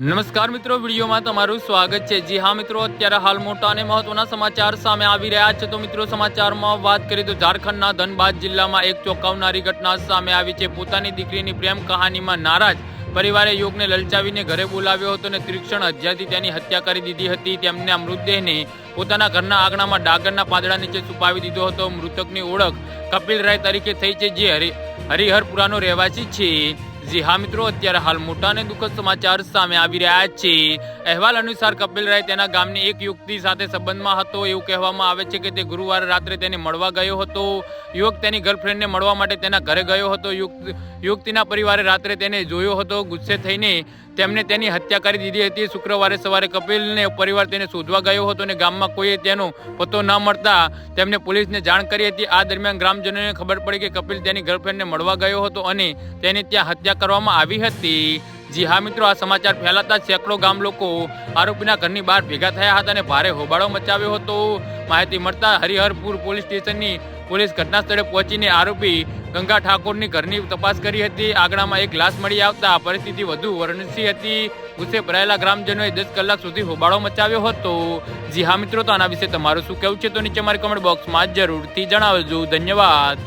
નમસ્કાર મિત્રો, વિડીયોમાં તમારું સ્વાગત છે. જી હા મિત્રો, અત્યારે હાલ મોટા અને મહત્વના સમાચાર સામે આવી રહ્યા છે. તો મિત્રો, સમાચારમાં વાત કરીએ તો ઝારખંડના ધનબાદ જિલ્લામાં એક ચોંકાવનારી ઘટના સામે આવી છે. પોતાની દીકરીની પ્રેમ કહાનીમાં નારાજ પરિવારે યોગને લલચાવીને ઘરે બોલાવ્યો હતો અને ત્રિક્ષણ હત્યાથી તેની હત્યા કરી દીધી હતી. તેમના મૃતદેહને પોતાના ઘરના આંગણામાં ડાગરના પાંદડા નીચે છુપાવી દીધો હતો. મૃતકની ઓળખ કપિલ રાય તરીકે થઈ છે, જે હરિ, હરિહરપુરાનો રહેવાસી છે. જી હા મિત્રો અત્યારે હાલ મોટા અને દુઃખદ સમાચાર સામે આવી રહ્યા છે. અહેવાલ અનુસાર કપિલ રાય તેના ગામની એક યુવતી સાથે સંબંધમાં હતો. એવું કહેવામાં આવે છે કે તે ગુરુવારે રાત્રે તેને મળવા ગયો હતો. યુવક તેની ગર્લફ્રેન્ડને મળવા માટે તેના ઘરે ગયો હતો. યુવતીના પરિવારે રાત્રે તેને જોયો હતો. ગુસ્સે થઈને તેમને તેની હત્યા કરી દીધી હતી. શુક્રવારે સવારે કપિલને પરિવાર તેને શોધવા ગયો હતો અને ગામમાં કોઈએ તેનો પતો ન મળતા તેમને પોલીસને જાણ કરી હતી. આ દરમિયાન ગ્રામજનોને ખબર પડી કે કપિલ તેની ગર્લફ્રેન્ડને મળવા ગયો હતો અને તેની ત્યાં હત્યા કરવામાં આવી હતી. જી હા મિત્રો, આ સમાચાર ફેલાતા સેંકડો ગામ લોકો આરોપીના ઘરની બહાર ભેગા થયા હતા અને ભારે હોબાળો મચાવ્યો હતો. માહિતી મળતા હરિહરપુર પોલીસ સ્ટેશનની પોલીસ ઘટના સ્થળે પહોંચીને આરોપી ગંગા ઠાકોરની ઘરની તપાસ કરી હતી. આંગણામાં એક લાશ મળી આવતા પરિસ્થિતિ વધુ વર્ણસી હતી. ગુસ્સે ભરાયેલા ગ્રામજનોએ દસ કલાક સુધી હોબાળો મચાવ્યો હતો. જી હા મિત્રો, તો આના વિશે તમારું શું કહેવું છે? તો નીચે મારી કમેન્ટ બોક્સમાં જરૂરથી જણાવજો. ધન્યવાદ.